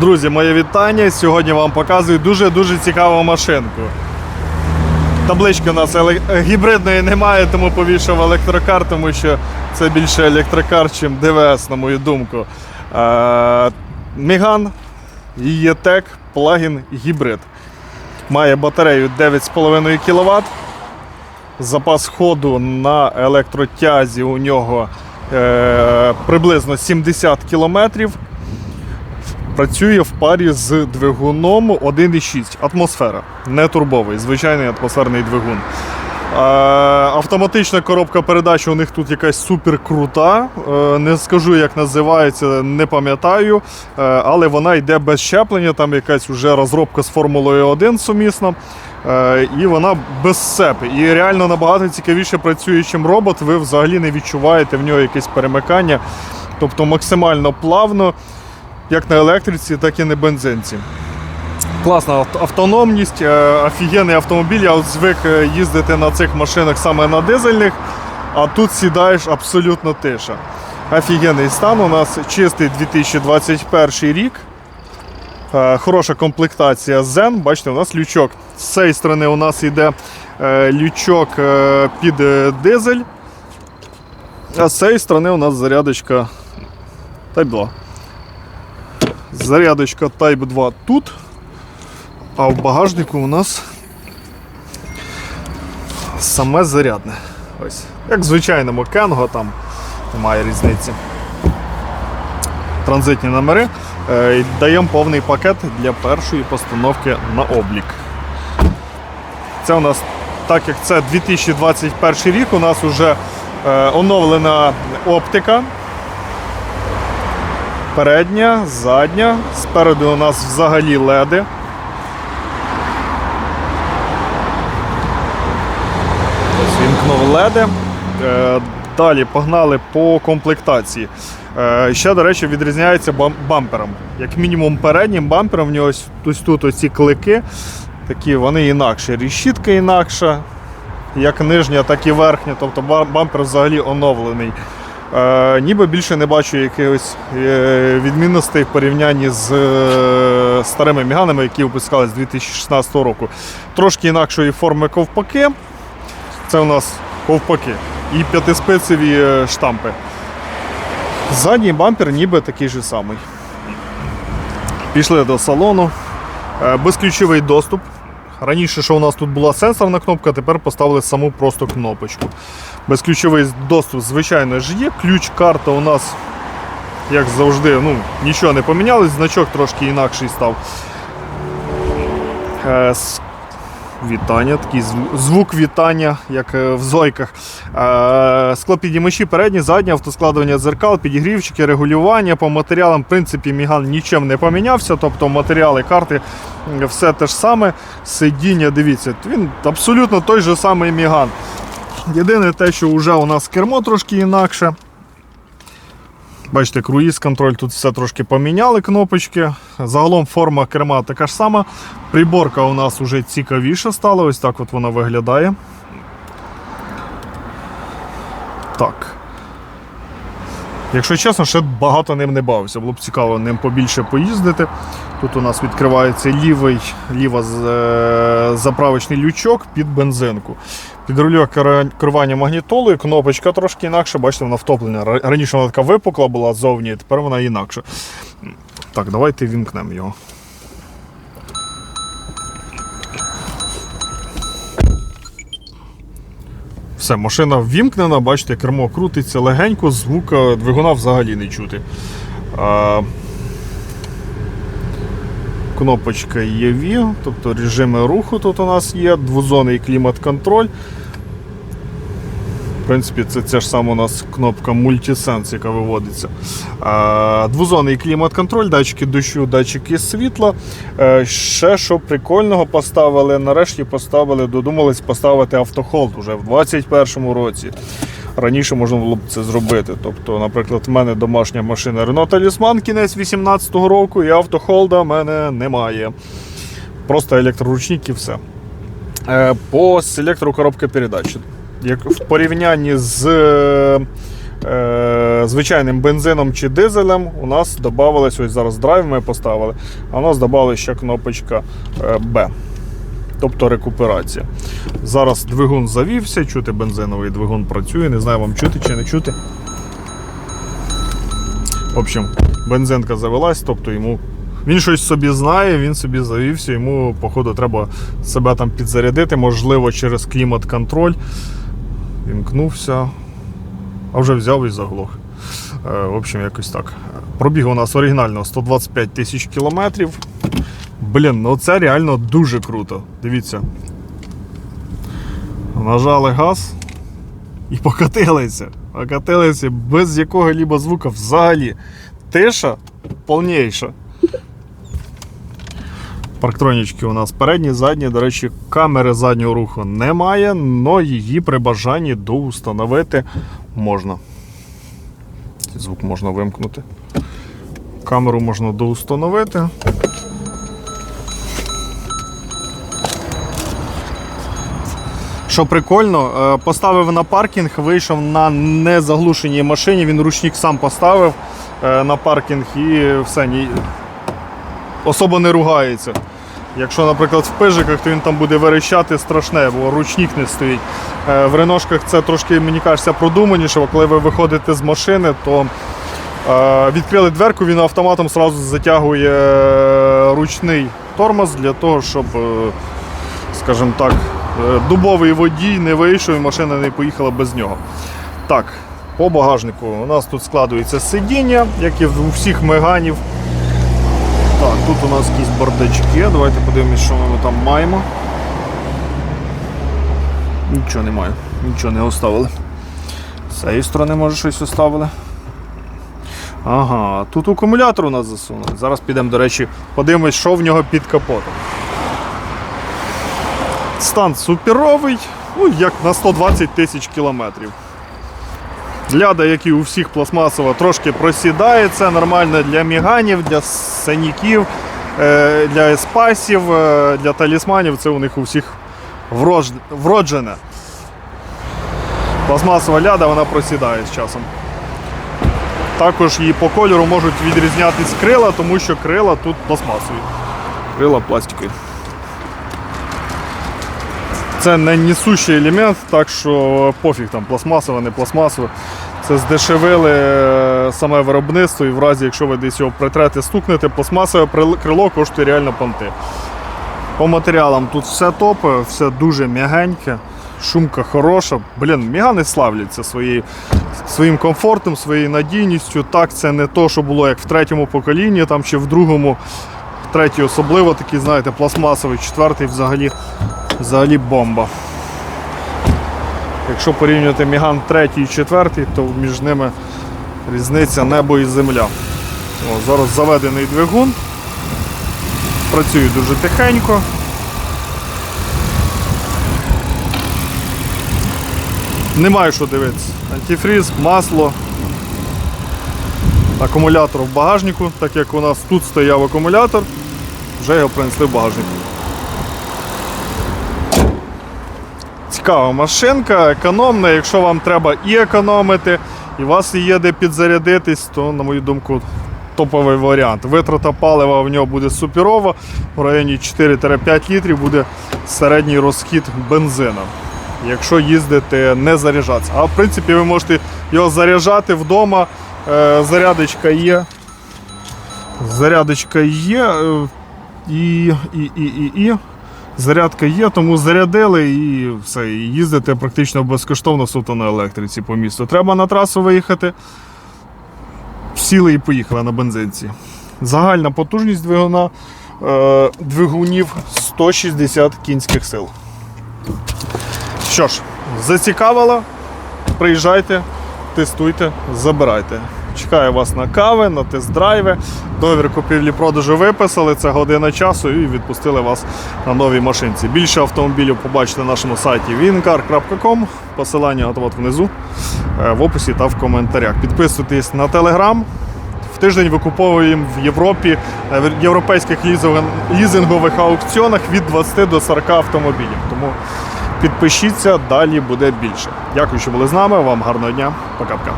Друзі, моє вітання. Сьогодні вам показую дуже-дуже цікаву машинку. Таблички у нас гібридної немає, тому повішав електрокар, тому що це більше електрокар, ніж ДВС, на мою думку. Міган ETEC плагін гібрид. Має батарею 9,5 кВт. Запас ходу на електротязі у нього е, приблизно 70 км. Працює в парі з двигуном 1,6 атмосфера, не турбовий, звичайний атмосферний двигун. Автоматична коробка передач у них тут якась супер крута. Е, не скажу, як називається, не пам'ятаю. Е, але вона йде без щеплення, там якась вже розробка з Формулою 1 сумісна. Е, і вона без сепи. І реально набагато цікавіше працює, ніж робот. Ви взагалі не відчуваєте в нього якесь перемикання. Тобто максимально плавно як на електриці, так і на бензинці. Класна автономність, е, офігенний автомобіль. Я от звик е, їздити на цих машинах саме на дизельних, а тут сідаєш абсолютно тиша. Офігенний стан. У нас чистий 2021 рік. Е, Хороша комплектація Zen. Бачите, у нас лючок. З цієї сторони у нас йде лючок під дизель. А з цієї сторони у нас зарядочка Type 2. Зарядочка Type 2 тут. А в багажнику у нас саме зарядне. Ось. Як в звичайному Кенго, там немає різниці. Транзитні номери. Е, Даємо повний пакет для першої постановки на облік. Це у нас, так як це 2021 рік, у нас вже е, оновлена оптика. Передня, задня. Спереду у нас взагалі леди. Ось Вімкнув леди. Е, Далі погнали по комплектації. Е, Ще, до речі, відрізняється бампером. Як мінімум переднім бампером в нього ось, тут оці клики. Такі вони інакші. Рішітка інакша, як нижня, так і верхня. Тобто бампер взагалі оновлений. Е, ніби більше не бачу якихось е, відмінностей в порівнянні з е, старими міганами, які випускали з 2016 року. Трошки інакшої форми ковпаки. Це у нас ковпаки і п'ятиспицеві е, штампи. Задній бампер ніби такий же самий. Пішли до салону. Безключовий доступ. Раніше, що у нас тут була сенсорна кнопка, тепер поставили саму просто кнопочку. Безключовий доступ, звичайно ж є. Ключ карта у нас, як завжди, ну, нічого не помінялось, значок трошки інакший став. Вітання, такий звук вітання, як е, в зойках. Е, Склопідіймачі передні, задні, автоскладування дзеркал, підігрівчики, регулювання. По матеріалам, в принципі, Міган нічим не помінявся. Тобто матеріали, карти, все те ж саме. Сидіння, дивіться, він абсолютно той же самий Міган. Єдине те, що вже у нас кермо трошки інакше. Бачите, круїз контроль, тут все трошки поміняли кнопочки. Загалом форма керма така ж сама. Приборка у нас вже цікавіша стала, ось так от вона виглядає. Так. Якщо чесно, ще багато ним не бавився. Було б цікаво ним побільше поїздити. Тут у нас відкривається лівий, ліва е, заправочний лючок під бензинку. Під рульок керування магнітолою, кнопочка трошки інакша, бачите, вона втоплена. Раніше вона така випукла була ззовні, тепер вона інакша. Так, давайте вімкнемо його. Все, машина ввімкнена, бачите, кермо крутиться легенько, звука двигуна взагалі не чути. Кнопочка EV, тобто режими руху тут у нас є, двозонний клімат-контроль. В принципі, це ця ж сама у нас кнопка Multisense, яка виводиться. А, Двозонний клімат-контроль, датчики дощу, датчики світла. Е, Ще що прикольного поставили, нарешті поставили, додумались поставити автохолд уже в 2021 році. Раніше можна було б це зробити. Тобто, наприклад, в мене домашня машина Renault Talisman кінець 2018 року, і автохолда в мене немає. Просто електроручник і все. Е, По селектору коробки передач. Як в порівнянні з е, е, звичайним бензином чи дизелем, у нас додавалось, ось зараз драйв ми поставили, а у нас додавалася ще кнопочка е, Б. Тобто рекуперація. Зараз двигун завівся, чути бензиновий двигун працює. Не знаю, вам чути чи не чути. В общем, бензинка завелась, тобто йому. Він щось собі знає, він собі завівся, йому, походу, треба себе там підзарядити, можливо, через клімат-контроль. Вімкнувся, а вже взяв і заглох. Е, В общем, якось так. Пробіг у нас оригінально 125 тисяч кілометрів. Блін, ну це реально дуже круто. Дивіться. Нажали газ і покатилися. Покатилися без якого-либо звука взагалі. Тиша повніша. Парктронічки у нас передні, задні. До речі, камери заднього руху немає, але її при бажанні доустановити можна. Звук можна вимкнути. Камеру можна доустановити. Що прикольно, е, поставив на паркінг, вийшов на незаглушеній машині, він ручник сам поставив е, на паркінг і все, ні, особо не ругається. Якщо, наприклад, в пижиках, то він там буде верещати страшне, бо ручник не стоїть. Е, В реношках це трошки, мені кажеться, продуманіше, бо коли ви виходите з машини, то відкрили дверку, він автоматом одразу затягує ручний тормоз для того, щоб, скажімо так, дубовий водій не вийшов і машина не поїхала без нього. Так, по багажнику у нас тут складується сидіння, як і у всіх меганів. Так, тут у нас якісь бардачки. Давайте подивимось, що ми там маємо. Нічого немає, нічого не оставили. З цієї сторони, може, щось оставили. Ага, тут акумулятор у нас засунули. Зараз підемо, до речі, подивимось, що в нього під капотом. Стан суперовий, ну, як на 120 тисяч кілометрів. Ляда, як і у всіх пластмасова, трошки просідає. Це нормально для міганів, для саніків, е, для еспасів, е, для талісманів. Це у них у всіх вроджене. Пластмасова ляда вона просідає з часом. Також її по кольору можуть відрізнятись крила, тому що крила тут пластмасові. Крила пластикові. Це не несущий елемент, так що пофіг там пластмасове, не пластмасове. Це здешевили е, саме виробництво, і в разі, якщо ви десь його притрете, стукнете, пластмасове крило коштує реально понти. По матеріалам тут все топи, все дуже м'ягеньке, шумка хороша. Блін, мігани славляться своєю, своїм комфортом, своєю надійністю. Так, це не то, що було як в третьому поколінні, там чи в другому, в третій особливо такий, знаєте, пластмасовий, четвертий взагалі, взагалі бомба. Якщо порівнювати Міган 3 і 4, то між ними різниця небо і земля. О, зараз заведений двигун. Працює дуже тихенько. Немає що дивитися. Антифріз, масло, акумулятор в багажнику, так як у нас тут стояв акумулятор, вже його принесли в багажник. Цікава машинка, економна. Якщо вам треба і економити, і у вас є де підзарядитись, то, на мою думку, топовий варіант. Витрата палива в нього буде суперова, в районі 4-5 літрів буде середній розхід бензина. Якщо їздити не заряджатися. А в принципі ви можете його заряджати вдома. Е, зарядочка є. Зарядочка є. е, І, і, і, і, і. Зарядка є, тому зарядили і все. І їздите практично безкоштовно суто на електриці по місту. Треба на трасу виїхати. Сіли і поїхали на бензинці. Загальна потужність двигуна е, двигунів 160 кінських сил. Що ж, зацікавило? Приїжджайте, тестуйте, забирайте. Чекаю вас на кави, на тест-драйви. Договір купівлі-продажу виписали, це година часу і відпустили вас на новій машинці. Більше автомобілів побачите на нашому сайті wincar.com. Посилання от внизу е, в описі та в коментарях. Підписуйтесь на телеграм. В тиждень викуповуємо в Європі е, в європейських лізингових аукціонах від 20 до 40 автомобілів. Тому підпишіться, далі буде більше. Дякую, що були з нами. Вам гарного дня. Пока-пока.